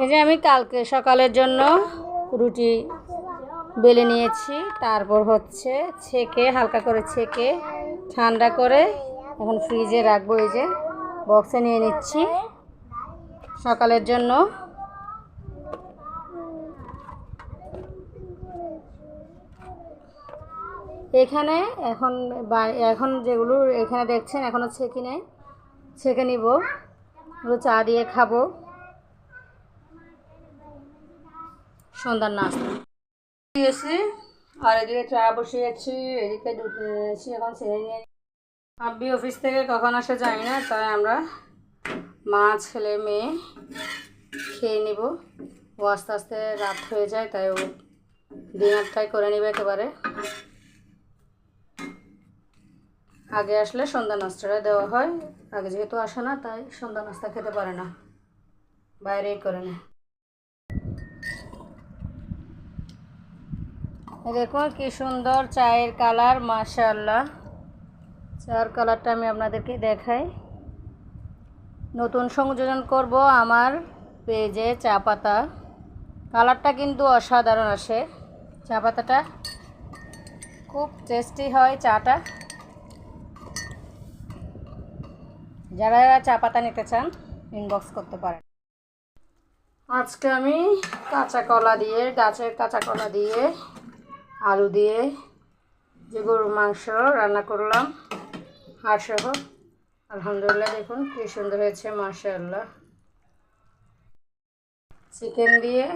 এই যে আমি কালকে সকালের জন্য রুটি বেলে নিয়েছি। তারপর হচ্ছে ছেঁকে, হালকা করে ছেঁকে, ঠান্ডা করে এখন ফ্রিজে রাখব। এই যে বক্সে নিয়ে নিচ্ছি। সকালের জন্য এখানে এখন এখন যেগুলো এখানে দেখছেন এখনও ছেঁকে নেই। ছেঁকে নিব। ওগুলো চা দিয়ে খাব। সন্ধ্যার নাস্তা। দিয়েছি আর এদিকে চা বসিয়েছি, এদিকে দুধ নিয়েছি, এখন ছেড়ে নিয়ে আব্বি অফিস থেকে কখন আসে জানি না, তাই আমরা মা, ছেলে, মেয়ে খেয়ে নিব। ও আস্তে আস্তে রাত হয়ে যায়, তাই ও ডিনারটাই করে নিবে একেবারে। আগে আসলে সন্ধ্যা নাস্তাটা দেওয়া হয়, আগে যেহেতু আসে না, তাই সন্ধ্যা নাস্তা খেতে পারে না। বাইরেই করে নেয়। দেখুন, কি সুন্দর চায়ের কালার, মাশাআল্লাহ। চার কালারটা আমি আপনাদেরকে দেখাই। নতুন সংযোজন করব আমার পেজে চা পাতা। কালারটা কিন্তু অসাধারণ আসে। চা পাতাটা খুব টেস্টি হয় চাটা। যারা যারা চা পাতা নিতে চান ইনবক্স করতে পারেন। আজকে আমি কাঁচা কলা দিয়ে, গাছের কাঁচা কলা দিয়ে আলু দিয়ে যে গরুর মাংস রান্না করলাম হাড়সহ আলহামদুলিল্লাহ দেখুন কি সুন্দর হয়েছে, মাশাআল্লাহ। চিকেন দিয়ে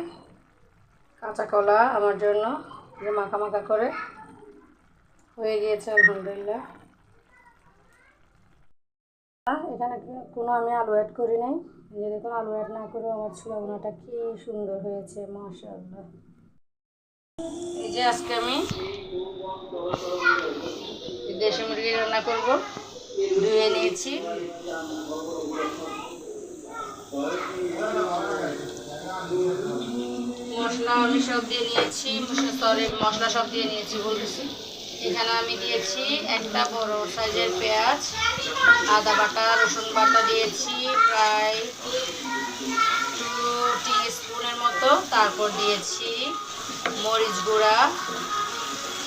কাঁচা কলা আমার জন্য যে মাখা মাখা করে হয়ে গিয়েছে, আলহামদুলিল্লাহ। এখানে কোনো আমি আলু অ্যাড করি নাই। যে দেখুন, আলু অ্যাড না করেও আমার ছোলা বোনাটা কি সুন্দর হয়েছে, মাশাআল্লাহ। যে আজকে আমি দেশি মুরগি রান্না করব, ধুয়ে নিয়েছি। মশলা আমি সব দিয়ে নিয়েছি সরি মশলা সব দিয়ে নিয়েছি বলতেছি। এখানে আমি দিয়েছি একটা বড় সাইজের পেঁয়াজ, আদা বাটা, রসুন বাটা দিয়েছি, প্রায় টু টি স্পুনের মতো। তারপর দিয়েছি মরিচ গুঁড়া,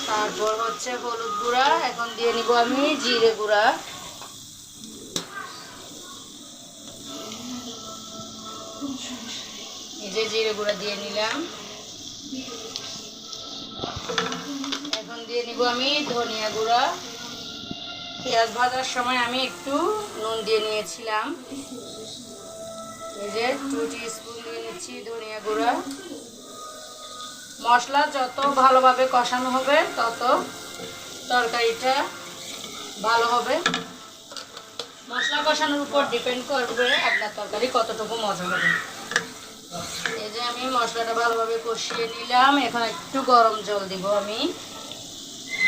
তারপর হচ্ছে হলুদ গুঁড়া, এখন দিয়ে নিব আমি জিরে গুঁড়া। যে জিরে গুঁড়া দিয়ে নিলাম। এখন দিয়ে নিব আমি ধনিয়া গুঁড়া। পেঁয়াজ ভাজার সময় আমি একটু নুন দিয়ে নিয়েছিলাম। এই যে টু স্পুন দিয়ে নিচ্ছি ধনিয়া গুঁড়া। মশলা যত ভালোভাবে কষানো হবে, তত তরকারিটা ভালো হবে। মশলা কষানোর উপর ডিপেন্ড করবে আপনার তরকারি কতটুকু মজা হবে। এই যে আমি মশলাটা ভালোভাবে কষিয়ে নিলাম। এখন একটু গরম জল দিব আমি।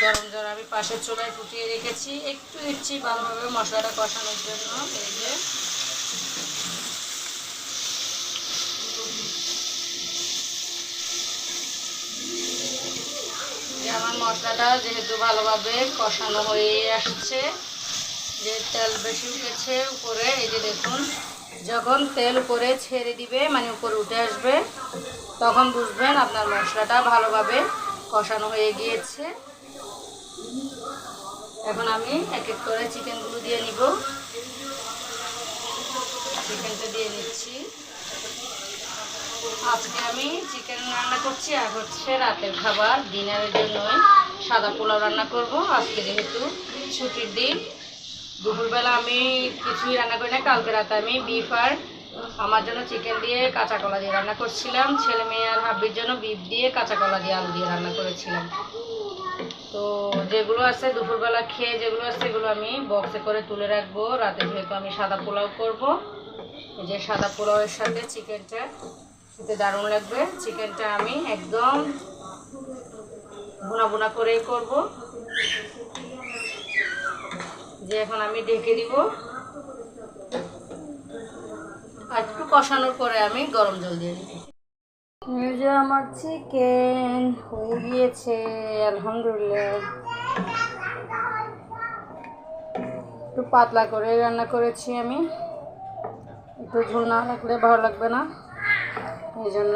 গরম জল আমি পাশের চুলায় ফুটিয়ে রেখেছি। একটু দিচ্ছি ভালোভাবে মশলাটা কষানোর জন্য। এই যে মশলাটা যেহেতু ভালোভাবে কষানো হয়ে আসছে, যে তেল বেশি উঠেছে উপরে, এই যে দেখুন, যখন তেল উপরে ছেড়ে দিবে মানে উপরে উঠে আসবে, তখন বুঝবেন আপনার মশলাটা ভালোভাবে কষানো হয়ে গিয়েছে। এখন আমি এক এক করে চিকেনগুলো দিয়ে নিব। চিকেনটা দিয়ে নিচ্ছি। আজকে আমি চিকেন রান্না করছি আর হচ্ছে রাতের খাবার ডিনারের জন্যই সাদা পোলাও রান্না করব। আজকে যেহেতু ছুটির দিন, দুপুরবেলা আমি কিছুই রান্না করি না, কালকে রাতে আমি বিফ আর আমার জন্য চিকেন দিয়ে কাঁচা কলা দিয়ে রান্না করছিলাম। ছেলে মেয়ে আর হাবির জন্য বিফ দিয়ে কাঁচা কলা দিয়ে আলু দিয়ে রান্না করেছিলাম। তো যেগুলো আছে দুপুরবেলা খেয়ে যেগুলো আছে সেগুলো আমি বক্সে করে তুলে রাখব। রাতে যেহেতু আমি সাদা পোলাও করব যে সাদা পোলাওয়ের সাথে চিকেনটা খেতে দারুণ লাগবে। চিকেনটা আমি একদম ভুনা ভুনা করেই করব। যে এখন আমি ঢেকে দিব। আর একটু কষানোর পরে আমি গরম জল দিয়ে দিব আমার চিকেন হয়ে গিয়েছে, আলহামদুলিল্লাহ। একটু পাতলা করে রান্না করেছি আমি। একটু ঝোল না লাগলে ভালো লাগবে না। এই জন্য